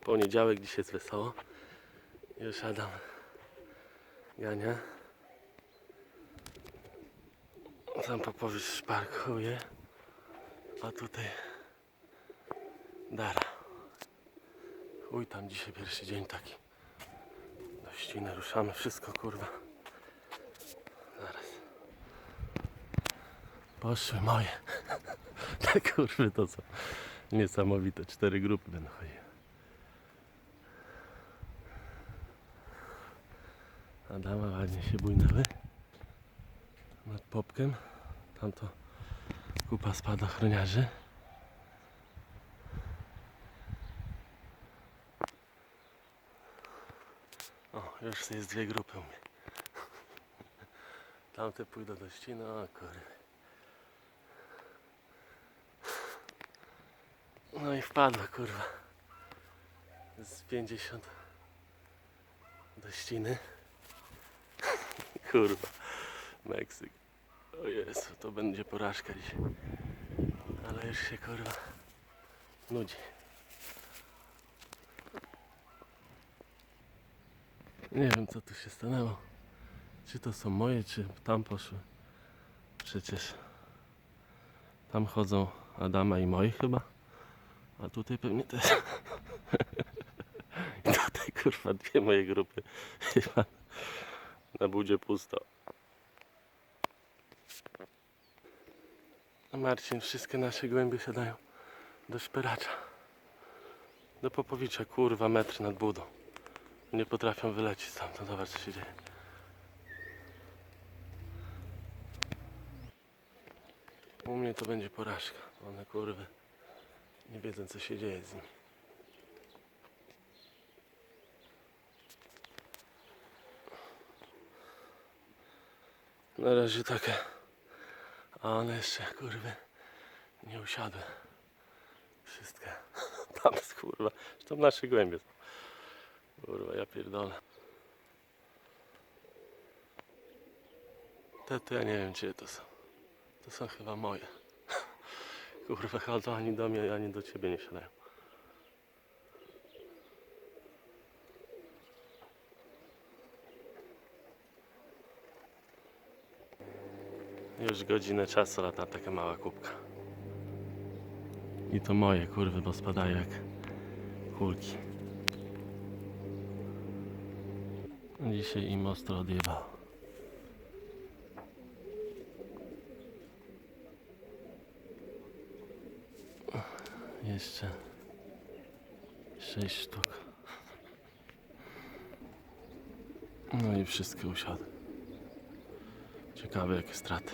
Poniedziałek, dzisiaj jest wesoło. Już Adam Gania. Tam Popowicz parkuje. A tutaj Dara. Uj, tam dzisiaj pierwszy dzień taki. Do ściny ruszamy, wszystko kurwa. Zaraz. Poszły moje. Te kurwy to są niesamowite. Cztery grupy będą chodziły. Adama ładnie się bujnęły. Nad popkiem. Tam to kupa spadochroniarzy. O, już jest dwie grupy u mnie. Tamte pójdą do ściny, o kurde. No i wpadła kurwa. Z 50 do ściny. Kurwa. Meksyk. O Jezu, to będzie porażka dzisiaj. Ale już się kurwa nudzi. Nie wiem co tu się stanęło. Czy to są moje, czy tam poszły. Przecież tam chodzą Adama i moi chyba. A tutaj pewnie też. I tutaj kurwa dwie moje grupy. Na budzie pusto. A Marcin, wszystkie nasze głębie siadają do szperacza. Do Popowicza, kurwa, metr nad budą. Nie potrafią wylecieć stamtąd. Zobacz, co się dzieje. U mnie to będzie porażka. One, kurwy, nie wiedzą, co się dzieje z nimi. Na razie takie. A one jeszcze, kurwy, nie usiadły. Wszystkie. Tam jest, kurwa. To nasze głębie. Kurwa, ja pierdolę. Te to ja nie wiem, czyje to są. To są chyba moje. Kurwa, chodzą ani do mnie, ani do ciebie nie siadają. Już godzinę czasu lata taka mała kubka. I to moje kurwy, bo spadają jak kulki. Dzisiaj im ostro odjebał. Jeszcze sześć sztuk. No i wszystkie usiadły. Ciekawe jakie straty.